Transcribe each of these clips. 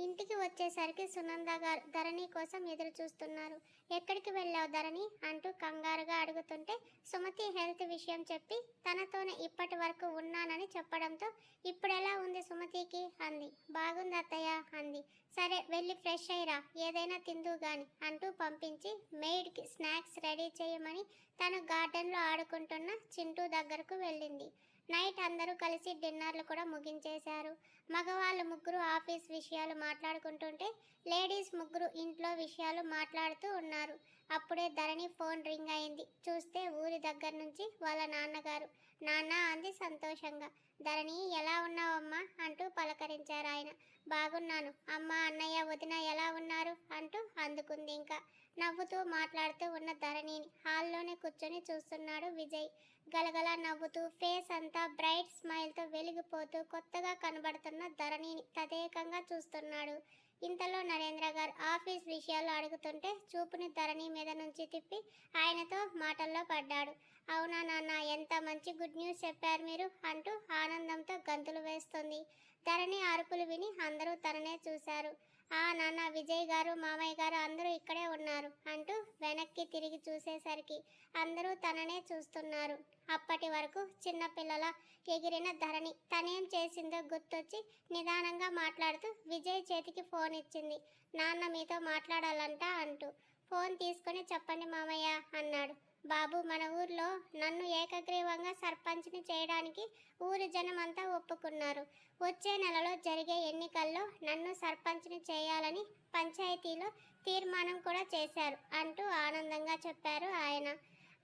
ఇంటికి వచ్చేసరికి సునంద గారు ధరణి కోసం ఎదురు చూస్తున్నారు ఎక్కడికి వెళ్ళావు ధరణి? అంటూ కంగారుగా అడుగుతుంటే సుమతి హెల్త్ విషయం చెప్పి తనతోనే ఇప్పటి వరకు ఉన్నానని చెప్పడంతో ఇప్పుడెలా ఉంది సుమతికి? అంది. బాగుంది అత్తయ్య అంది. సరే వెళ్ళి ఫ్రెష్ అయ్యిరా. ఏదైనా తిందు గాని అంటూ పంపించి మెయిడ్కి స్నాక్స్ రెడీ చేయమని తను గార్డెన్లో ఆడుకుంటున్న చింటూ దగ్గరకు వెళ్ళింది. నైట్ అందరూ కలిసి డిన్నర్లు కూడా ముగించేశారు. మగవాళ్ళు ముగ్గురు ఆఫీస్ విషయాలు మాట్లాడుకుంటుంటే లేడీస్ ముగ్గురు ఇంట్లో విషయాలు మాట్లాడుతూ ఉన్నారు. అప్పుడే ధరణి ఫోన్ రింగ్ అయింది. చూస్తే ఊరి దగ్గర నుంచి వాళ్ళ నాన్నగారు. నాన్న అంది సంతోషంగా. ధరణి ఎలా ఉన్నావమ్మా? అంటూ పలకరించారు ఆయన. బాగున్నాను. అమ్మ అన్నయ్య వదిన ఎలా ఉన్నారు? అంటూ అందుకుంది ఇంకా. నవ్వుతూ మాట్లాడుతూ ఉన్న ధరణిని హాల్లోనే కూర్చొని చూస్తున్నాడు విజయ్. గలగల నవ్వుతూ ఫేస్ అంతా బ్రైట్ స్మైల్తో వెలిగిపోతూ కొత్తగా కనబడుతున్న ధరణిని తదేకంగా చూస్తున్నాడు. ఇంతలో నరేంద్ర గారు ఆఫీస్ విషయాలు అడుగుతుంటే చూపుని ధరణి మీద నుంచి తిప్పి ఆయనతో మాటల్లో పడ్డాడు. అవునా నాన్న ఎంత మంచి గుడ్ న్యూస్ చెప్పారు మీరు అంటూ ఆనందంతో గంతులు వేస్తుంది. ధరణి అరుపులు విని అందరూ తననే చూశారు. ఆ నాన్న విజయ్ గారు మామయ్య గారు అందరూ ఇక్కడే ఉన్నారు అంటూ వెనక్కి తిరిగి చూసేసరికి అందరూ తననే చూస్తున్నారు. అప్పటి వరకు చిన్నపిల్లల ఎగిరిన ధరణి తనేం చేసిందో గుర్తొచ్చి నిదానంగా మాట్లాడుతూ విజయ్ చేతికి ఫోన్ ఇచ్చింది. నాన్న మీతో మాట్లాడాలంట అంటూ ఫోన్ తీసుకొని చెప్పండి మామయ్య అన్నాడు. బాబు మన ఊర్లో నన్ను ఏకగ్రీవంగా సర్పంచ్ని చేయడానికి ఊరి జనం అంతా ఒప్పుకున్నారు. వచ్చే నెలలో జరిగే ఎన్నికల్లో నన్ను సర్పంచ్ని చేయాలని పంచాయతీలో తీర్మానం కూడా చేశారు అంటూ ఆనందంగా చెప్పారు ఆయన.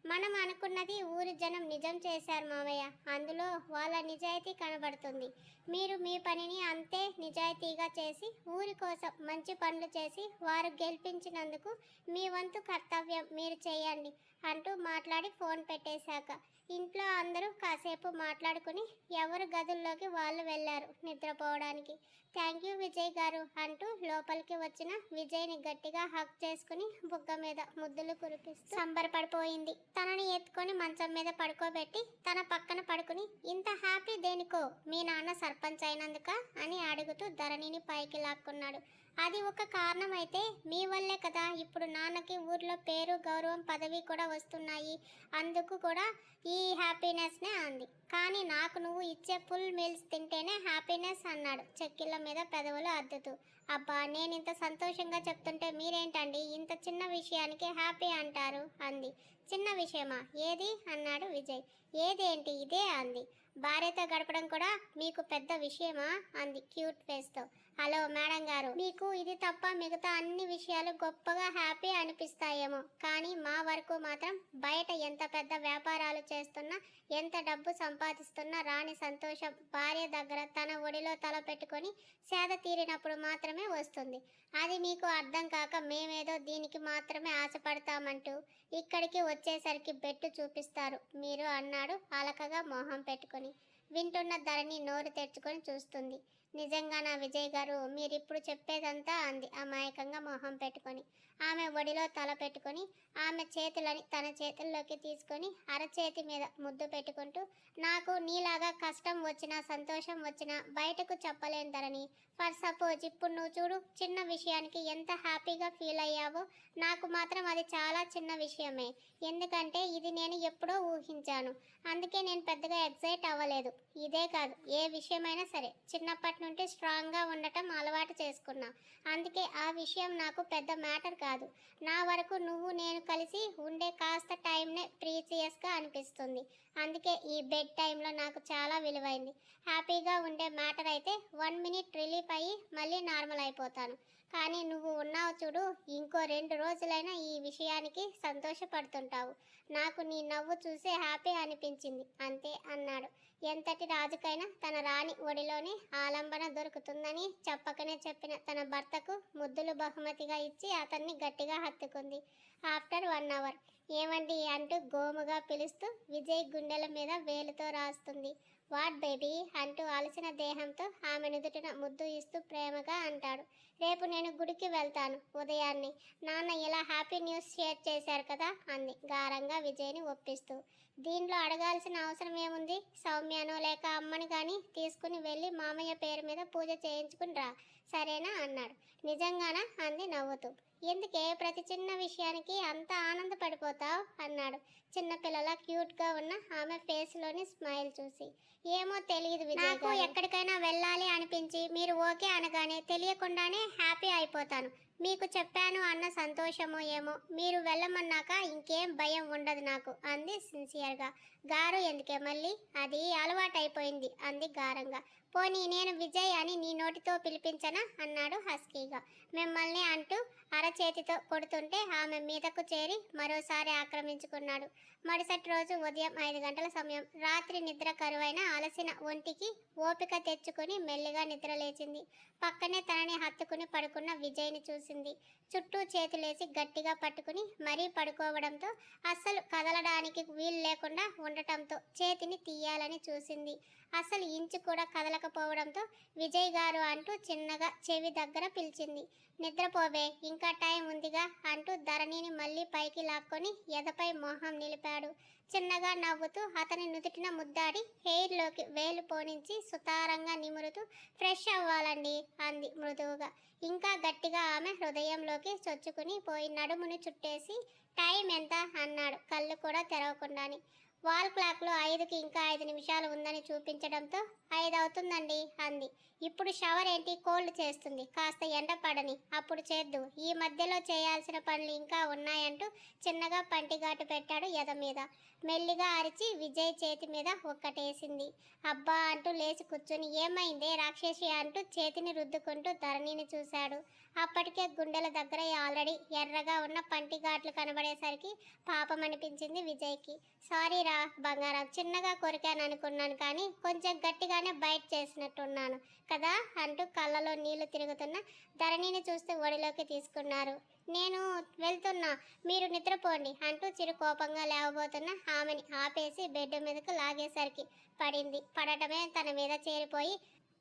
మనం అనుకున్నది ఊరి జనం నిజం చేశారు మావయ్య. అందులో వాళ్ళ నిజాయితీ కనబడుతుంది. మీరు మీ పనిని అంతే నిజాయితీగా చేసి ఊరి కోసం మంచి పనులు చేసి వారు గెలిపించినందుకు మీ వంతు కర్తవ్యం మీరు చేయండి. అంటూ మాట్లాడి ఫోన్ పెట్టేశాక ఇంట్లో అందరూ కాసేపు మాట్లాడుకుని ఎవరు గదుల్లోకి వాళ్ళు వెళ్ళారు నిద్రపోవడానికి. థ్యాంక్ యూ విజయ్ గారు అంటూ లోపలికి వచ్చిన విజయ్ని గట్టిగా హక్ చేసుకుని బుగ్గ మీద ముద్దులు కురిపిస్తూ సంబరపడిపోయింది. తనని ఎత్తుకొని మంచం మీద పడుకోబెట్టి తన పక్కన పడుకుని ఇంత హ్యాపీ దేనికో? మీ నాన్న సర్పంచ్ అయినందుక? అని అడుగుతూ ధరణిని పైకి లాక్కున్నాడు. అది ఒక కారణమైతే మీ వల్లే కదా. ఇప్పుడు నాన్నకి ఊర్లో పేరు గౌరవం పదవి కూడా వస్తున్నాయి. అందుకు కూడా ఈ హ్యాపీనెస్నే అంది. కానీ నాకు నువ్వు ఇచ్చే ఫుల్ మీల్స్ తింటేనే హ్యాపీనెస్ అన్నాడు. చెక్కిళ్ళ మీద పెదవులు అద్దుతూ. అబ్బా నేను ఇంత సంతోషంగా చెప్తుంటే మీరేంటండి? ఇంత చిన్న విషయానికి హ్యాపీ అంటారు? అంది. చిన్న విషయమా? ఏది? అన్నాడు విజయ్. ఏదేంటి? ఇదే అంది. భార్యతో గడపడం కూడా మీకు పెద్ద విషయమా? అంది క్యూట్ ఫేస్తో. హలో మేడం గారు మీకు ఇది తప్ప మిగతా అన్ని విషయాలు గొప్పగా హ్యాపీ అనిపిస్తాయేమో. కానీ మా వరకు మాత్రం బయట ఎంత పెద్ద వ్యాపారాలు చేస్తున్నా ఎంత డబ్బు సంపాదిస్తున్నా రాని సంతోషం భార్య దగ్గర తన ఒడిలో తల పెట్టుకొని సేద తీరినప్పుడు మాత్రమే వస్తుంది. అది మీకు అర్థం కాక మేమేదో దీనికి మాత్రమే ఆశపడతామంటూ ఇక్కడికి వచ్చేసరికి బెట్టు చూపిస్తారు. మీరు అన్నాడు అలకగా మొహం పెట్టుకొని వింటున్న ధరణి నోరు తెరుచుకొని చూస్తుంది. నిజంగా నా విజయ్ గారు మీరిప్పుడు చెప్పేదంతా అంది అమాయకంగా మొహం పెట్టుకొని. ఆమె ఒడిలో తల పెట్టుకొని ఆమె చేతులని తన చేతుల్లోకి తీసుకొని అరచేతి మీద ముద్దు పెట్టుకుంటూ నాకు నీలాగా కష్టం వచ్చినా సంతోషం వచ్చినా బయటకు చెప్పలేను ధరణి ఫర్ సపోజ్ ఇప్పుడు నువ్వు చూడు చిన్న విషయానికి ఎంత హ్యాపీగా ఫీల్ అయ్యావో నాకు మాత్రం అది చాలా చిన్న విషయమే. ఎందుకంటే ఇది నేను ఎప్పుడో ఊహించాను. అందుకే నేను పెద్దగా ఎగ్జైట్ అవ్వలేదు. ఇదే కాదు ఏ విషయమైనా సరే చిన్నప్పటి నుండి స్ట్రాంగ్గా ఉండటం అలవాటు చేసుకున్నా. అందుకే ఆ విషయం నాకు పెద్ద మ్యాటర్ కాదు. నా వరకు నువ్వు నేను కలిసి ఉండే కాస్త టైంనే ప్రీసియస్గా అనిపిస్తుంది. అందుకే ఈ బెడ్ టైంలో నాకు చాలా విలువైంది. హ్యాపీగా ఉండే మ్యాటర్ అయితే వన్ మినిట్ రిలీఫ్ అయ్యి మళ్ళీ నార్మల్ అయిపోతాను. కానీ నువ్వు ఉన్నావు చూడు ఇంకో రెండు రోజులైనా ఈ విషయానికి సంతోషపడుతుంటావు. నాకు నీ నవ్వు చూసే హ్యాపీ అనిపించింది. అంతే అన్నాడు. ఎంతటి రాజుకైనా తన రాణి ఒడిలోనే ఆలంబన దొరుకుతుందని చెప్పకనే చెప్పిన తన భర్తకు ముద్దులు బహుమతిగా ఇచ్చి అతన్ని గట్టిగా హత్తుకుంది. After one hour. ఏమండి అంటూ గోముగా పిలుస్తూ విజయ్ గుండెల మీద వేలుతో రాస్తుంది. What baby? అంటూ అలసిన దేహంతో ఆమె నుదుటిన ముద్దు ఇస్తూ ప్రేమగా అంటాడు. రేపు నేను గుడికి వెళ్తాను ఉదయాన్నే. నాన్న ఇలా హ్యాపీ న్యూస్ షేర్ చేశారు కదా అంది గారంగా విజయ్ని ఒప్పిస్తూ. దీనిలో అడగాల్సిన అవసరం ఏముంది? సౌమ్యనో లేక అమ్మని కానీ తీసుకుని వెళ్ళి మామయ్య పేరు మీద పూజ చేయించుకుని రా సరేనా? అన్నాడు. నిజంగానా? అంది నవ్వుతూ. ఎందుకే ప్రతి చిన్న విషయానికి అంత ఆనందపడిపోతావు? అన్నాడు. చిన్నపిల్లల క్యూట్గా ఉన్న ఆమె ఫేస్లోని స్మైల్ చూసి. ఏమో తెలియదు నాకు ఎక్కడికైనా వెళ్ళాలి అనిపించి మీరు ఓకే అనగానే తెలియకుండానే హ్యాపీ అయిపోతాను. మీకు చెప్పాను అన్న సంతోషమో ఏమో. మీరు వెళ్ళమన్నాక ఇంకేం భయం ఉండదు నాకు అంది సిన్సియర్గా. గారు ఎందుకే మళ్ళీ? అది అలవాటైపోయింది అంది గారంగా. పోనీ నేను విజయ్ అని నీ నోటితో పిలిపించనా? అన్నాడు హస్కీగా. మిమ్మల్ని అంటూ అరచేతితో కొడుతుంటే ఆమె మీదకు చేరి మరోసారి ఆక్రమించుకున్నాడు. మరుసటి రోజు ఉదయం ఐదు గంటల సమయం రాత్రి నిద్ర కరువైన అలసిన ఒంటికి ఓపిక తెచ్చుకుని మెల్లిగా నిద్ర లేచింది. పక్కనే తనని హత్తుకుని పడుకున్న విజయ్ని చూసింది. చుట్టూ చేతులేసి గట్టిగా పట్టుకుని మరీ పడుకోవడంతో అస్సలు కదలడానికి వీలు లేకుండా ఉండటంతో చేతిని తీయాలని చూసింది. అసలు ఇంచు కూడా కదలకపోవడంతో విజయ్ గారు అంటూ చిన్నగా చెవి దగ్గర పిలిచింది. నిద్రపోవే ఇంకా టైం ఉందిగా అంటూ ధరణిని మళ్ళీ పైకి లాక్కొని ఎదపై మోహం నిలిపాడు. చిన్నగా నవ్వుతూ అతని నుదుటిన ముద్దాడి హెయిర్లోకి వేలు పోనించి సుతారంగా నిమురుతూ ఫ్రెష్ అవ్వాలండి అంది మృదువుగా. ఇంకా గట్టిగా ఆమె హృదయంలోకి చొచ్చుకుని పోయి నడుముని చుట్టేసి టైం ఎంత? అన్నాడు కళ్ళు కూడా తెరవకుండాని. వాల్ క్లాక్లో ఐదుకి ఇంకా ఐదు నిమిషాలు ఉందని చూపించడంతో ఐదు అవుతుందండి అంది. ఇప్పుడు షవర్ ఏంటి? కోల్డ్ చేస్తుంది. కాస్త ఎండ పడని. అప్పుడు చేద్దు. ఈ మధ్యలో చేయాల్సిన పనులు ఇంకా ఉన్నాయంటూ చిన్నగా పంటిగాటు పెట్టాడు ఎద మీద. మెల్లిగా అరిచి విజయ్ చేతి మీద ఒక్కటేసింది. అబ్బా అంటూ లేచి కూర్చుని ఏమైందే రాక్షసి అంటూ చేతిని రుద్దుకుంటూ ధరణిని చూశాడు. అప్పటికే గుండెల దగ్గర ఆల్రెడీ ఎర్రగా ఉన్న పంటి ఘాట్లు కనబడేసరికి పాపం అనిపించింది విజయ్కి. సారీ రా బంగారం చిన్నగా కొరికాను అనుకున్నాను కానీ కొంచెం గట్టిగానే బయట చేసినట్టున్నాను కదా అంటూ కళ్ళలో నీళ్ళు తిరుగుతున్న ధరణిని చూస్తూ ఒడిలోకి తీసుకున్నారు. నేను వెళ్తున్నా మీరు నిద్రపోండి అంటూ చిరు కోపంగా లేవబోతున్న ఆమెని ఆపేసి బెడ్ మీదకు లాగేసరికి పడింది. పడటమే తన మీద చేరిపోయి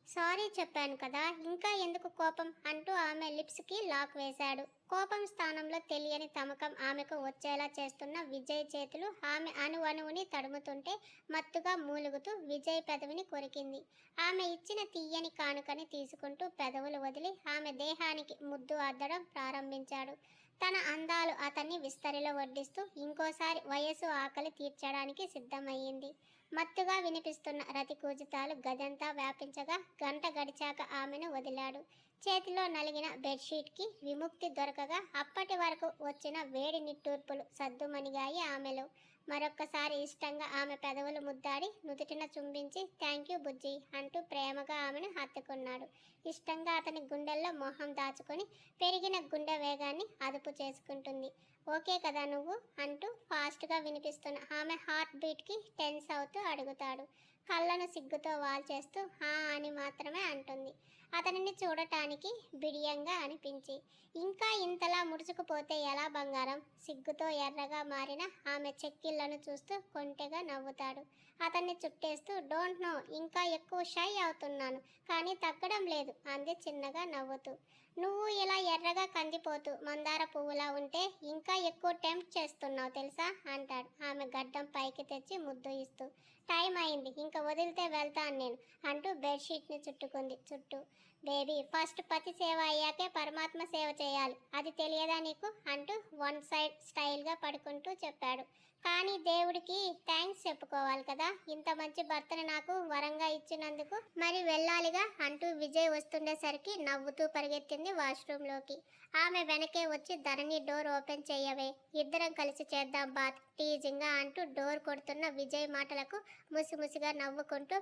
సారీ చెప్పాను కదా ఇంకా ఎందుకు కోపం? అంటూ ఆమె లిప్స్కి లాక్ వేశాడు. కోపం స్థానంలో తెలియని తమకం ఆమెకు వచ్చేలా చేస్తున్న విజయ్ చేతులు ఆమె అణు అణువుని తడుముతుంటే మత్తుగా మూలుగుతూ విజయ్ పెదవిని కొరికింది. ఆమె ఇచ్చిన తీయని కానుకని తీసుకుంటూ పెదవులు వదిలి ఆమె దేహానికి ముద్దు అద్దడం ప్రారంభించాడు. తన అందాలు అతన్ని విస్తరిలో వడ్డిస్తూ ఇంకోసారి వయసు ఆకలి తీర్చడానికి సిద్ధమయ్యింది. మత్తుగా వినిపిస్తున్న రతి కూజుతాలు గదంతా వ్యాపించగా గంట గడిచాక ఆమెను వదిలాడు. చేతిలో నలిగిన బెడ్షీట్కి విముక్తి దొరకగా అప్పటి వరకు వచ్చిన వేడి నిట్టూర్పులు సద్దుమణిగాయి ఆమెలో. మరొక్కసారి ఇష్టంగా ఆమె పెదవులు ముద్దాడి నుదుటిన చుంబించి థ్యాంక్ యూ బుజ్జి అంటూ ప్రేమగా ఆమెను హత్తుకున్నాడు. ఇష్టంగా అతని గుండెల్లో మొహం దాచుకొని పెరిగిన గుండె వేగాన్ని అదుపు చేసుకుంటుంది. ఓకే కదా నువ్వు అంటూ ఫాస్ట్గా వినిపిస్తున్న ఆమె హార్ట్ బీట్కి టెన్స్ అవుతూ అడుగుతాడు. కళ్ళను సిగ్గుతో వాల్చేస్తూ హా అని మాత్రమే అంటుంది. అతనిని చూడటానికి బిడియంగా అనిపించి ఇంకా ఇంతలా ముడుచుకుపోతే ఎలా బంగారం? సిగ్గుతో ఎర్రగా మారిన ఆమె చెక్కిళ్ళను చూస్తూ కొంటెగా నవ్వుతాడు. అతన్ని చుట్టేస్తూ డోంట్ నో ఇంకా ఎక్కువ షై అవుతున్నాను కానీ తగ్గడం లేదు అంది చిన్నగా నవ్వుతూ. నువ్వు ఇలా ఎర్రగా కందిపోతూ మందార పువ్వులా ఉంటే ఇంకా ఎక్కువ టెంప్ట్ చేస్తున్నావు తెలుసా? అంటాడు. ఆమె గడ్డం పైకి తెచ్చి ముద్దు ఇస్తూ. టైం అయింది. ఇంకా వదిలితే వెళ్తాను నేను అంటూ బెడ్షీట్ని చుట్టుకుంది. చుట్టూ బేబీ ఫస్ట్ పతి సేవ అయ్యాకే పరమాత్మ సేవ చేయాలి. అది తెలియదా నీకు? అంటూ వన్ సైడ్ స్టైల్గా పడుకుంటూ చెప్పాడు. కానీ దేవుడికి థ్యాంక్స్ చెప్పుకోవాలి కదా. ఇంత మంచి భర్తను నాకు వరంగా ఇచ్చినందుకు. మరి వెళ్ళాలిగా అంటూ విజయ్ వస్తుండేసరికి నవ్వుతూ పరిగెత్తింది వాష్రూమ్లోకి. ఆమె వెనకే వచ్చి ధరణి డోర్ ఓపెన్ చేయవే. ఇద్దరం కలిసి చేద్దాం బాత్ టీజింగ్గా అంటూ డోర్ కొడుతున్న విజయ్ మాటలకు ముసిముసిగా నవ్వుకుంటూ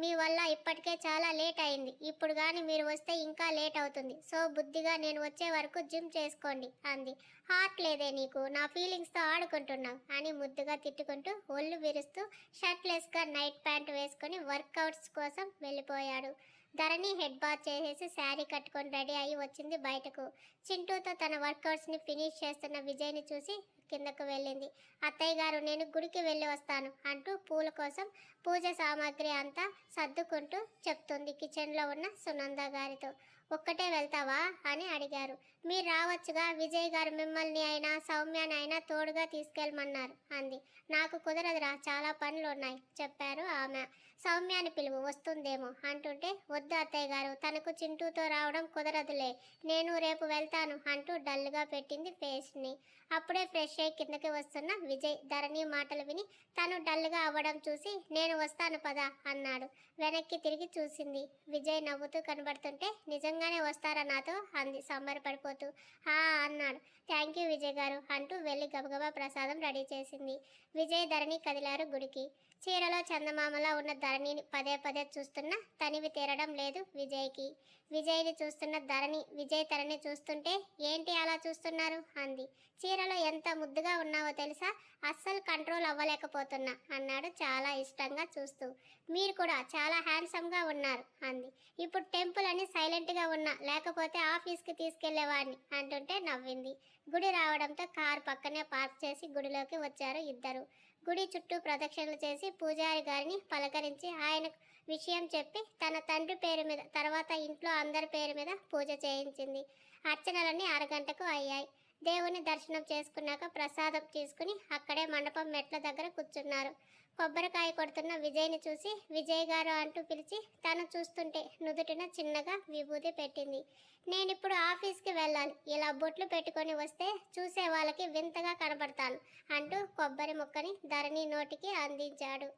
మీ వల్ల ఇప్పటికే చాలా లేట్ అయింది. ఇప్పుడు కానీ మీరు వస్తే ఇంకా లేట్ అవుతుంది. సో బుద్ధిగా నేను వచ్చే వరకు జిమ్ చేసుకోండి అంది. హార్ట్ లేదే నీకు? నా ఫీలింగ్స్తో ఆడుకుంటున్నావు అని ముద్దుగా తిట్టుకుంటూ ఒళ్ళు విరుస్తూ షర్ట్లెస్గా నైట్ ప్యాంట్ వేసుకొని వర్కౌట్స్ కోసం వెళ్ళిపోయాడు. ధరణి హెడ్ బాత్ చేసేసి శారీ కట్టుకొని రెడీ అయ్యి వచ్చింది బయటకు. చింటూతో తన వర్కౌట్స్ని ఫినిష్ చేస్తున్న విజయ్ని చూసి కిందకు వెళ్ళింది. అత్తయ్య గారు నేను గుడికి వెళ్ళి వస్తాను అంటూ పూల కోసం పూజ సామాగ్రి అంతా సర్దుకుంటూ చెప్తుంది కిచెన్లో ఉన్న సునంద గారితో. ఒక్కటే వెళ్తావా? అని అడిగారు. మీరు రావచ్చుగా విజయ్ గారు మిమ్మల్ని అయినా సౌమ్యాని అయినా తోడుగా తీసుకెళ్ళమన్నారు అంది. నాకు కుదరదురా చాలా పనులు ఉన్నాయి చెప్పారు ఆమె. సౌమ్యాని పిలువు వస్తుందేమో అంటుంటే వద్దు అత్తయ్య గారు తనకు చింటూతో రావడం కుదరదులే నేను రేపు వెళ్తాను అంటూ డల్గా పెట్టింది ఫేస్ని. అప్పుడే ఫ్రెష్ అయ్యి కిందకి వస్తున్న విజయ్ ధరణి మాటలు విని తను డల్గా అవ్వడం చూసి నేను వస్తాను పదా అన్నాడు. వెనక్కి తిరిగి చూసింది. విజయ్ నవ్వుతూ కనబడుతుంటే నిజంగానే వస్తారా నాతో? అంది సంబరపడిపోతూ. హా అన్నాడు. థ్యాంక్ యూ విజయ్ గారు అంటూ వెళ్ళి గబగబా ప్రసాదం రెడీ చేసింది. విజయ్ ధరణి కదిలారు గుడికి. చీరలో చందమామలా ఉన్న ధరణిని పదే పదే చూస్తున్న తనివి తీరడం లేదు విజయ్కి. విజయ్ని చూస్తున్న ధరణి విజయ్ తనని చూస్తుంటే ఏంటి అలా చూస్తున్నారు? అంది. చీరలో ఎంత ముద్దుగా ఉన్నావో తెలుసా? అస్సలు కంట్రోల్ అవ్వలేకపోతున్నా అన్నాడు చాలా ఇష్టంగా చూస్తూ. మీరు కూడా చాలా హ్యాండ్సమ్గా ఉన్నారు అంది. ఇప్పుడు టెంపుల్ అని సైలెంట్గా ఉన్నా లేకపోతే ఆఫీస్కి తీసుకెళ్ళేవాడిని అంటుంటే నవ్వింది. గుడి రావడంతో కారు పక్కనే పార్క్ చేసి గుడిలోకి వచ్చారు ఇద్దరు. గుడి చుట్టూ ప్రదక్షిణలు చేసి పూజారి గారిని పలకరించి ఆయన విషయం చెప్పి తన తండ్రి పేరు మీద తర్వాత ఇంట్లో అందరి పేరు మీద పూజ చేయించింది. అర్చనలన్నీ అరగంటకు అయ్యాయి. దేవుని దర్శనం చేసుకున్నాక ప్రసాదం తీసుకుని అక్కడే మండపం మెట్ల దగ్గర కూర్చున్నారు. కొబ్బరికాయ కొడుతున్న విజయ్ని చూసి విజయ్ గారు అంటూ పిలిచి తను చూస్తుంటే నుదుటిన చిన్నగా విభూతి పెట్టింది. నేనిప్పుడు ఆఫీస్కి వెళ్ళాలి. ఇలా బొట్లు పెట్టుకొని వస్తే చూసే వాళ్ళకి వింతగా కనబడతాను అంటూ కొబ్బరి ముక్కని ధరణి నోటికి అందించాడు.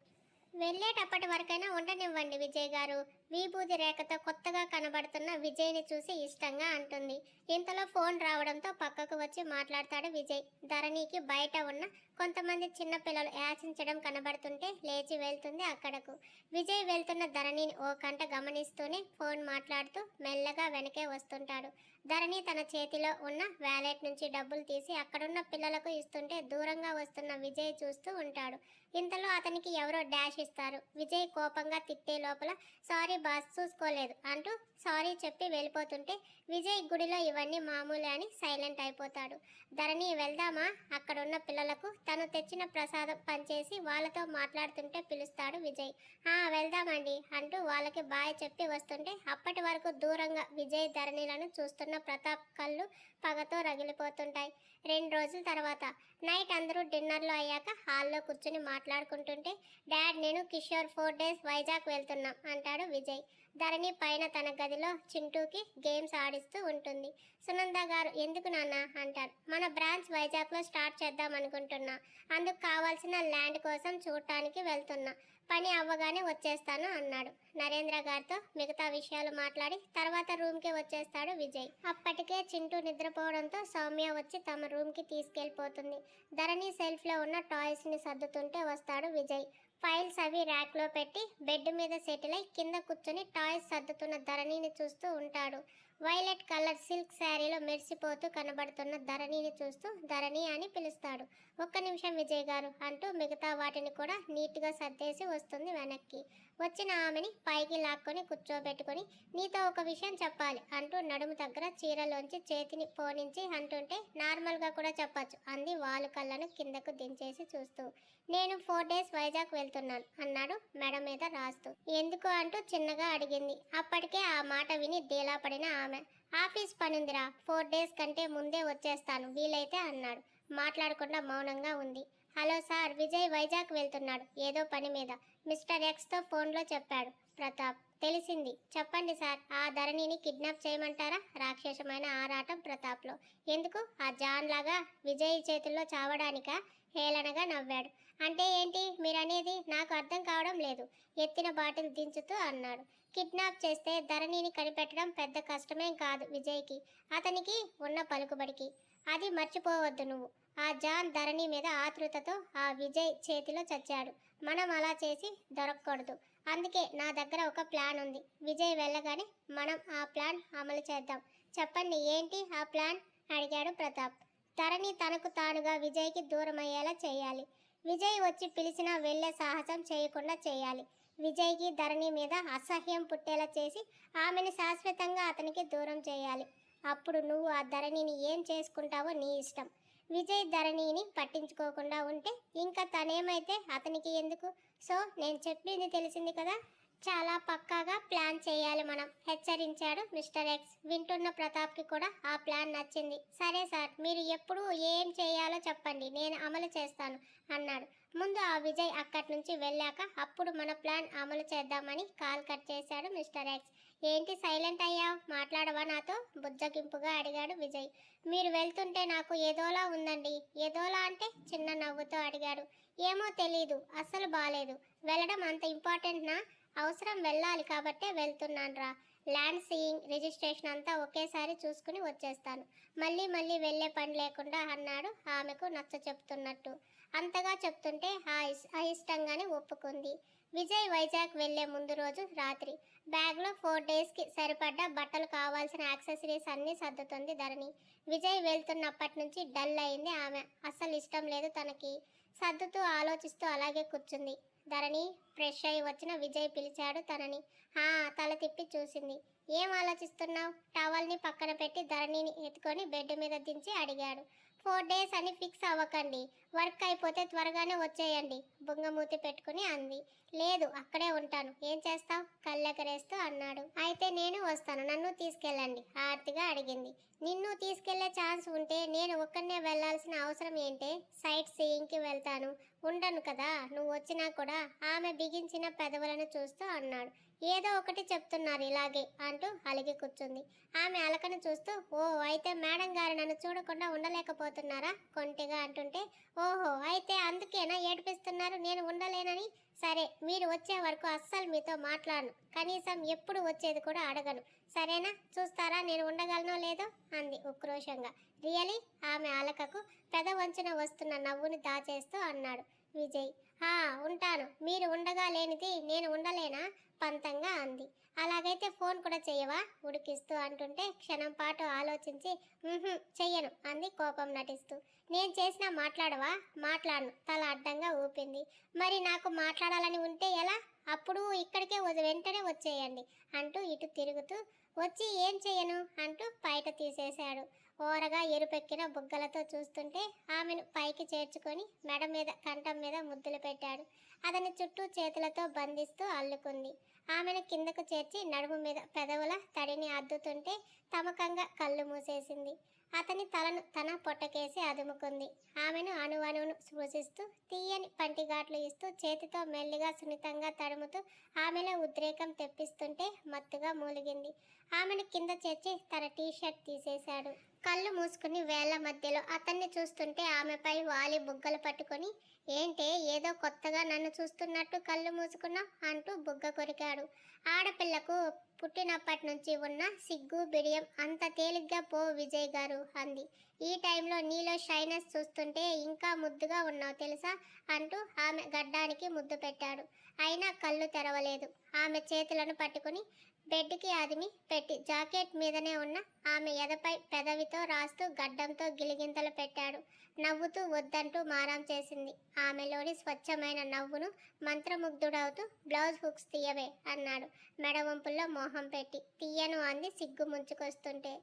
వెళ్ళేటప్పటి వరకైనా ఉండనివ్వండి విజయ్ గారు. విభూతి రేఖతో కొత్తగా కనబడుతున్న విజయ్ని చూసి ఇష్టంగా అంటుంది. ఇంతలో ఫోన్ రావడంతో పక్కకు వచ్చి మాట్లాడతాడు విజయ్. ధరణికి బయట ఉన్న కొంతమంది చిన్నపిల్లలు యాచించడం కనబడుతుంటే లేచి వెళ్తుంది అక్కడకు. విజయ్ వెళ్తున్న ధరణిని ఓ కంట గమనిస్తూనే ఫోన్ మాట్లాడుతూ మెల్లగా వెనకే వస్తుంటాడు. ధరణి తన చేతిలో ఉన్న వ్యాలెట్ నుంచి డబ్బులు తీసి అక్కడున్న పిల్లలకు ఇస్తుంటే దూరంగా వస్తున్న విజయ్ చూస్తూ ఉంటాడు. ఇంతలో అతనికి ఎవరో డాష్ ఇస్తారు. విజయ్ కోపంగా తిట్టే లోపల సారీ బాస్ చూసుకోలేదు అంటూ సారీ చెప్పి వెళ్ళిపోతుంటే విజయ్ గుడిలో ఇవన్నీ మామూలే అని సైలెంట్ అయిపోతాడు. ధరణి వెళ్దామా? అక్కడున్న పిల్లలకు తను తెచ్చిన ప్రసాదం పనిచేసి వాళ్ళతో మాట్లాడుతుంటే పిలుస్తాడు విజయ్. ఆ వెళ్దామండి అంటూ వాళ్ళకి బాయ్ చెప్పి వస్తుంటే అప్పటి వరకు దూరంగా విజయ్ ధరణిలను చూస్తున్న ప్రతాప్ కళ్ళు పగతో రగిలిపోతుంటాయి. రెండు రోజుల తర్వాత నైట్ అందరూ డిన్నర్లో అయ్యాక హాల్లో కూర్చుని మాట్లాడుకుంటుంటే డాడ్ నేను కిషోర్ ఫోర్ డేస్ వైజాగ్ వెళ్తున్నాం అంటాడు విజయ్. ధరణి పైన తన గదిలో చింటూకి గేమ్స్ ఆడిస్తూ ఉంటుంది. సునంద గారు ఎందుకు నాన్న? అంటారు మన బ్రాంచ్ వైజాగ్లో స్టార్ట్ చేద్దాం అనుకుంటున్నా. అందుకు కావాల్సిన ల్యాండ్ కోసం చూడటానికి వెళ్తున్నా. పని అవ్వగానే వచ్చేస్తాను అన్నాడు. నరేంద్ర గారితో మిగతా విషయాలు మాట్లాడి తర్వాత రూమ్కి వచ్చేస్తాడు విజయ్. అప్పటికే చింటూ నిద్రపోవడంతో సౌమ్య వచ్చి తమ రూమ్కి తీసుకెళ్ళిపోతుంది. ధరణి సెల్ఫ్లో ఉన్న టాయ్స్ని సర్దుతుంటే వస్తాడు విజయ్. ఫైల్స్ అవి ర్యాక్లో పెట్టి బెడ్ మీద సెటిల్ అయి కింద కూర్చొని టాయ్స్ సర్దుతున్న ధరణిని చూస్తూ ఉంటాడు. వైలెట్ కలర్ సిల్క్ శారీలో మెరిసిపోతూ కనబడుతున్న ధరణిని చూస్తూ ధరణి అని పిలుస్తాడు. ఒక్క నిమిషం విజయ్ గారు అంటూ మిగతా వాటిని కూడా నీట్గా సర్దేసి వస్తుంది వెనక్కి. వచ్చిన ఆమెని పైకి లాక్కొని కూర్చోబెట్టుకొని నీతో ఒక విషయం చెప్పాలి అంటూ నడుము దగ్గర చీరలోంచి చేతిని పోనించి అంటుంటే నార్మల్గా కూడా చెప్పచ్చు అంది వాలు కళ్ళను కిందకు దించేసి చూస్తూ. నేను ఫోర్ డేస్ వైజాగ్ వెళ్తున్నాను అన్నాడు మెడ మీద రాస్తూ. ఎందుకు? అంటూ చిన్నగా అడిగింది. అప్పటికే ఆ మాట విని డీలా పడిన ఆమె. ఆఫీస్ పనుందిరా ఫోర్ డేస్ కంటే ముందే వచ్చేస్తాను వీలైతే అన్నాడు. మాట్లాడకుండా మౌనంగా ఉంది. హలో సార్ విజయ్ వైజాగ్ వెళ్తున్నాడు ఏదో పని మీద మిస్టర్ ఎక్స్తో ఫోన్లో చెప్పాడు. ప్రతాప్ తెలిసింది. చెప్పండి సార్ ఆ ధరణిని కిడ్నాప్ చేయమంటారా? రాక్షసమైన ఆరాటం ప్రతాప్లో. ఎందుకు? ఆ జాన్ లాగా విజయ్ చేతుల్లో చావడానికా? హేళనగా నవ్వాడు. అంటే ఏంటి? మీరనేది నాకు అర్థం కావడం లేదు ఎత్తిన బాటిల్ దించుతూ అన్నాడు. కిడ్నాప్ చేస్తే ధరణిని కనిపెట్టడం పెద్ద కష్టమేం కాదు విజయ్కి. అతనికి ఉన్న పలుకుబడికి. అది మర్చిపోవద్దు నువ్వు. ఆ జాన్ ధరణి మీద ఆతృతతో ఆ విజయ్ చేతిలో చచ్చాడు. మనం అలా చేసి దొరకకూడదు. అందుకే నా దగ్గర ఒక ప్లాన్ ఉంది. విజయ్ వెళ్ళగానే మనం ఆ ప్లాన్ అమలు చేద్దాం. చెప్పండి ఏంటి ఆ ప్లాన్? అడిగాడు ప్రతాప్. ధరణి తనకు తానుగా విజయ్కి దూరం అయ్యేలా చేయాలి. విజయ్ వచ్చి పిలిచినా వెళ్ళే సాహసం చేయకుండా చేయాలి. విజయ్కి ధరణి మీద అసహ్యం పుట్టేలా చేసి ఆమెను శాశ్వతంగా అతనికి దూరం చేయాలి. అప్పుడు నువ్వు ఆ ధరణిని ఏం చేసుకుంటావో నీ ఇష్టం. విజయ్ ధరణిని పట్టించుకోకుండా ఉంటే ఇంకా తనేమైతే అతనికి ఎందుకు? సో నేను చెప్పింది తెలిసింది కదా? చాలా పక్కాగా ప్లాన్ చేయాలి మనం హెచ్చరించాడు మిస్టర్ ఎక్స్. వింటున్న ప్రతాప్కి కూడా ఆ ప్లాన్ నచ్చింది. సరే సార్ మీరు ఎప్పుడు ఏం చేయాలో చెప్పండి నేను అమలు చేస్తాను అన్నాడు. ముందు ఆ విజయ్ అక్కడి నుంచి వెళ్ళాక అప్పుడు మన ప్లాన్ అమలు చేద్దామని కాల్ కట్ చేశాడు మిస్టర్ ఎక్స్. ఏంటి సైలెంట్ అయ్యావు? మాట్లాడవా నాతో? బుజ్జగింపుగా అడిగాడు విజయ్. మీరు వెళ్తుంటే నాకు ఏదోలా ఉందండి. ఏదోలా అంటే చిన్న నవ్వుతో అడిగాడు. ఏమో తెలీదు. అస్సలు బాలేదు. వెళ్ళడం అంత ఇంపార్టెంట్ నా? అవసరం వెళ్ళాలి కాబట్టే వెళ్తున్నాను రా. ల్యాండ్ సీయింగ్ రిజిస్ట్రేషన్ అంతా ఒకేసారి చూసుకుని వచ్చేస్తాను. మళ్ళీ మళ్ళీ వెళ్ళే పని లేకుండా అన్నాడు ఆమెకు నచ్చ చెప్తున్నట్టు అంతగా చెప్తుంటే ఆ అయిష్టంగానే ఒప్పుకుంది. విజయ్ వైజాగ్ వెళ్ళే ముందు రోజు రాత్రి. బ్యాగ్లో ఫోర్ డేస్కి సరిపడ్డ బట్టలు కావాల్సిన యాక్సెసరీస్ అన్నీ సర్దుతుంది ధరణి. విజయ్ వెళ్తున్నప్పటి నుంచి డల్ అయింది ఆమె. అస్సలు ఇష్టం లేదు తనకి. సర్దుతూ ఆలోచిస్తూ అలాగే కూర్చుంది. ధరణి ఫ్రెష్ అయి వచ్చిన విజయ్ పిలిచాడు తనని. ఆ తల తిప్పి చూసింది. ఏం ఆలోచిస్తున్నావు? టవల్ని పక్కన పెట్టి ధరణిని ఎత్తుకొని బెడ్ మీద దించి అడిగాడు. ఫోర్ డేస్ అని ఫిక్స్ అవ్వకండి. వర్క్ అయిపోతే త్వరగానే వచ్చేయండి. బుంగమూతి పెట్టుకుని అంది. లేదు అక్కడే ఉంటాను. ఏం చేస్తావు? కళ్ళెకరేస్తూ అన్నాడు. అయితే నేను వస్తాను. నన్ను తీసుకెళ్ళండి. ఆర్తిగా అడిగింది. నిన్ను తీసుకెళ్ళే ఛాన్స్ ఉంటే నేను ఒక్కనే వెళ్ళాల్సిన అవసరం ఏంటే? సైట్ సీయింగ్కి వెళ్తాను. ఉండను కదా. నువ్వు వచ్చినా కూడా ఆమె బిగించిన పెదవులను చూస్తూ అన్నాడు. ఏదో ఒకటి చెప్తున్నారు ఇలాగే అంటూ అలిగి కూర్చుంది. ఆమె అలకను చూస్తూ ఓ అయితే మేడం గారు నన్ను చూడకుండా ఉండలేకపోతున్నారా? కొంటిగా అంటుంటే ఓ ఓహో అయితే అందుకేనా ఏడిపిస్తున్నారు? నేను ఉండలేనని? సరే మీరు వచ్చే వరకు అస్సలు మీతో మాట్లాడను. కనీసం ఎప్పుడు వచ్చేది కూడా అడగను. సరేనా? చూస్తారా? నేను ఉండగలనో లేదో? అంది ఉక్రోషంగా. రియలీ? ఆమె అలకకు పెద వంచున వస్తున్న నవ్వుని దాచేస్తూ అన్నాడు. విజయ్. ఆ ఉంటాను. మీరు ఉండగా లేనిది నేను ఉండలేనా? పంతంగా అంది. అలాగైతే ఫోన్ కూడా చేయవా ఉడికిస్తూ అంటుంటే క్షణం పాటు ఆలోచించి చెయ్యను అంది కోపం నటిస్తూ. నేను చేసినా మాట్లాడవా? మాట్లాడను తల అడ్డంగా ఊపింది. మరి నాకు మాట్లాడాలని ఉంటే ఎలా? అప్పుడు ఇక్కడికే వద- వెంటనే వచ్చేయండి అంటూ ఇటు తిరుగుతూ వచ్చి ఏం చేయను అంటూ బయట తీసేశాడు. ఓరగా ఎరుపెక్కిన బుగ్గలతో చూస్తుంటే ఆమెను పైకి చేర్చుకొని మెడ మీద కంఠం మీద ముద్దులు పెట్టాడు. అతని చుట్టూ చేతులతో బంధిస్తూ అల్లుకుంది. ఆమెను కిందకు చేర్చి నడుము మీద పెదవుల తడిని అద్దుతుంటే తమకంగా కళ్ళు మూసేసింది. అతని తలను తన పొట్టకేసి అదుముకుంది. ఆమెను అణువణువును స్పృశిస్తూ తీయని పంటిగాట్లు ఇస్తూ చేతితో మెల్లిగా సున్నితంగా తడుముతూ ఆమెలో ఉద్రేకం తెప్పిస్తుంటే మత్తుగా మూలిగింది. ఆమెను కింద చేర్చి తన టీ షర్ట్ తీసేశాడు. కళ్ళు మూసుకుని వేళ్ళ మధ్యలో అతన్ని చూస్తుంటే ఆమెపై వాలి బుగ్గలు పట్టుకొని ఏంటే ఏదో కొత్తగా నన్ను చూస్తున్నట్టు కళ్ళు మూసుకున్నా? అంటూ బుగ్గ కొరికాడు. ఆడపిల్లకు పుట్టినప్పటి నుంచి ఉన్న సిగ్గు బిడియం అంత తేలిగ్గా పో విజయ్ గారు అంది. ఈ టైంలో నీలో షైనస్ చూస్తుంటే ఇంకా ముద్దుగా ఉన్నావు తెలుసా? అంటూ ఆమె గడ్డానికి ముద్దు పెట్టాడు. అయినా కళ్ళు తెరవలేదు. ఆమె చేతులను పట్టుకుని బెడ్కి అదిమి పెట్టి జాకెట్ మీదనే ఉన్న ఆమె ఎదపై పెదవితో రాస్తూ గడ్డంతో గిలిగింతలు పెట్టాడు. నవ్వుతూ వద్దంటూ మారం చేసింది. ఆమెలోని స్వచ్ఛమైన నవ్వును మంత్రముగ్ధుడవుతూ బ్లౌజ్ హుక్స్ తీయవే అన్నాడు మెడ వంపుల్లో మోహం పెట్టి. తీయను అంది సిగ్గు ముంచుకొస్తుంటే.